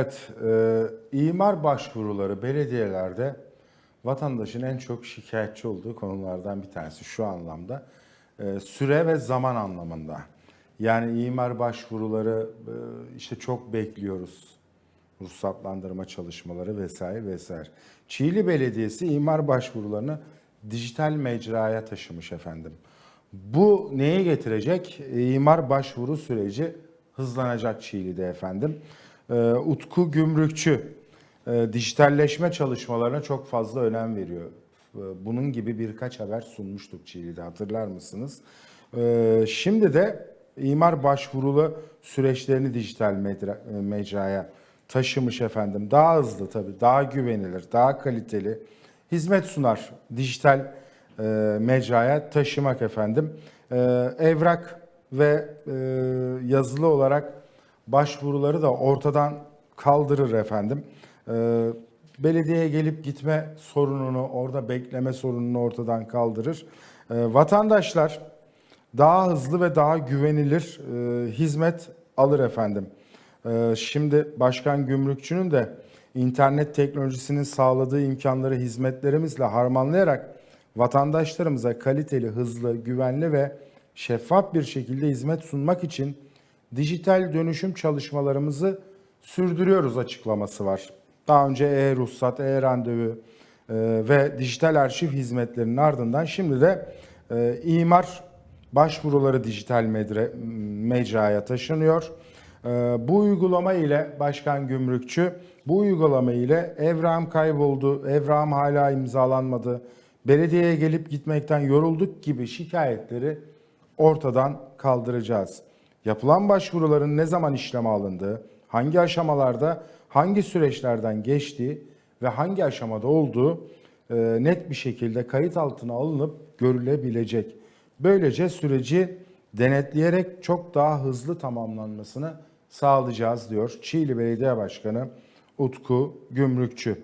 Evet, e, imar başvuruları belediyelerde vatandaşın en çok şikayetçi olduğu konulardan bir tanesi şu anlamda. E, süre ve zaman anlamında. Yani imar başvuruları e, işte çok bekliyoruz. Ruhsatlandırma çalışmaları vesaire vesaire. Çiğli Belediyesi imar başvurularını dijital mecraya taşımış efendim. Bu neye getirecek? E, İmar başvuru süreci hızlanacak Çiğli'de efendim. E, Utku Gümrükçü e, dijitalleşme çalışmalarına çok fazla önem veriyor. E, Bunun gibi birkaç haber sunmuştuk Çiğli'de hatırlar mısınız? E, Şimdi de imar başvurulu süreçlerini dijital medra- e, mecraya taşımış efendim. Daha hızlı tabii, daha güvenilir, daha kaliteli hizmet sunar dijital e, mecraya taşımak efendim. Evrak ve e, yazılı olarak başvuruları da ortadan kaldırır efendim. E, belediyeye gelip gitme sorununu, orada bekleme sorununu ortadan kaldırır. E, vatandaşlar daha hızlı ve daha güvenilir e, hizmet alır efendim. E, şimdi Başkan Gümrükçü'nün de internet teknolojisinin sağladığı imkanları hizmetlerimizle harmanlayarak vatandaşlarımıza kaliteli, hızlı, güvenli ve şeffaf bir şekilde hizmet sunmak için dijital dönüşüm çalışmalarımızı sürdürüyoruz açıklaması var. Daha önce e-ruhsat, e-randevu e, ve dijital arşiv hizmetlerinin ardından şimdi de e, imar başvuruları dijital medre, mecraya taşınıyor. E, bu uygulama ile Başkan Gümrükçü, bu uygulama ile evrağım kayboldu, evrağım hala imzalanmadı, belediyeye gelip gitmekten yorulduk gibi şikayetleri ortadan kaldıracağız. Yapılan başvuruların ne zaman işleme alındığı, hangi aşamalarda, hangi süreçlerden geçtiği ve hangi aşamada olduğu e, net bir şekilde kayıt altına alınıp görülebilecek. Böylece süreci denetleyerek çok daha hızlı tamamlanmasını sağlayacağız diyor Çiğli Belediye Başkanı Utku Gümrükçü.